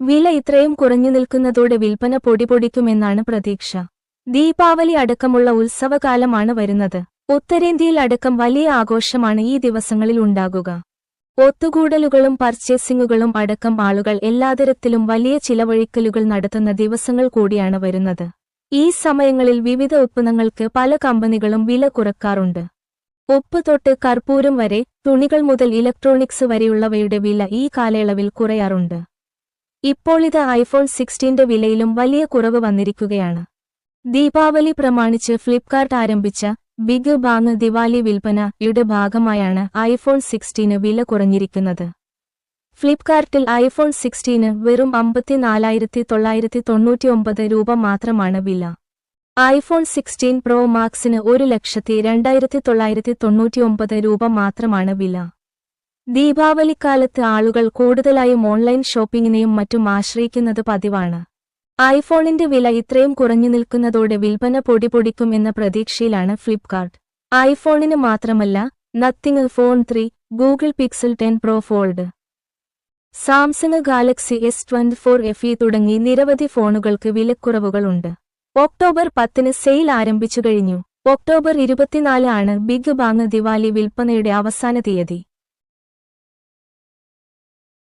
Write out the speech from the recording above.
വില ഇത്രയും കുറഞ്ഞു നിൽക്കുന്നതോടെ വിൽപ്പന പൊടിപൊടിക്കുമെന്നാണ് പ്രതീക്ഷ. ദീപാവലി അടക്കമുള്ള ഉത്സവകാലമാണ് വരുന്നത്. ഉത്തരേന്ത്യയിൽ അടക്കം വലിയ ആഘോഷമാണ് ഈ ദിവസങ്ങളിൽ ഉണ്ടാകുക. ഒത്തുകൂടലുകളും പർച്ചേസിംഗുകളും അടക്കം ആളുകൾ എല്ലാതരത്തിലും വലിയ ചിലവഴിക്കലുകൾ നടത്തുന്ന ദിവസങ്ങൾ കൂടിയാണ് വരുന്നത്. ഈ സമയങ്ങളിൽ വിവിധ ഉത്പന്നങ്ങൾക്ക് പല കമ്പനികളും വില കുറക്കാറുണ്ട്. ഉപ്പ് തൊട്ട് കർപ്പൂരം വരെ തുണികൾ മുതൽ ഇലക്ട്രോണിക്സ് വരെയുള്ളവയുടെ വില ഈ കാലയളവിൽ കുറയാറുണ്ട്. ഇപ്പോൾ ഇത് ഐഫോൺ സിക്സ്റ്റീന്റെ വിലയിലും വലിയ കുറവ് വന്നിരിക്കുകയാണ്. ദീപാവലി പ്രമാണിച്ച് ഫ്ലിപ്കാർട്ട് ആരംഭിച്ച ബിഗ് ബാങ് ദിവാലി വിൽപ്പനയുടെ ഭാഗമായാണ് ഐഫോൺ സിക്സ്റ്റീന് വില കുറഞ്ഞിരിക്കുന്നത്. ഫ്ലിപ്കാർട്ടിൽ ഐഫോൺ സിക്സ്റ്റീന് വെറും അമ്പത്തിനാലായിരത്തി തൊള്ളായിരത്തി തൊണ്ണൂറ്റിയൊമ്പത് രൂപ മാത്രമാണ് വില. ഐഫോൺ സിക്സ്റ്റീൻ പ്രോ മാക്സിന് ഒരു ലക്ഷത്തി രണ്ടായിരത്തി തൊള്ളായിരത്തി തൊണ്ണൂറ്റിയൊമ്പത് രൂപ മാത്രമാണ് വില. ദീപാവലിക്കാലത്ത് ആളുകൾ കൂടുതലായും ഓൺലൈൻ ഷോപ്പിംഗിനെയും മറ്റും ആശ്രയിക്കുന്നത് പതിവാണ്. ഐഫോണിന്റെ വില ഇത്രയും കുറഞ്ഞു നിൽക്കുന്നതോടെ വിൽപ്പന പൊടിപൊടിക്കും എന്ന പ്രതീക്ഷയിലാണ് ഫ്ലിപ്കാർട്ട്. ഐഫോണിന് മാത്രമല്ല Nothing phone three Google Pixel ten Pro Fold Samsung Galaxy S twenty four F E തുടങ്ങി നിരവധി ഫോണുകൾക്ക് വിലക്കുറവുകളുണ്ട്. ഒക്ടോബർ പത്തിന് സെയിൽ ആരംഭിച്ചു കഴിഞ്ഞു. ഒക്ടോബർ ഇരുപത്തിനാല് ആണ് ബിഗ് ബാങ് ദിവാലി വിൽപ്പനയുടെ അവസാന തീയതി.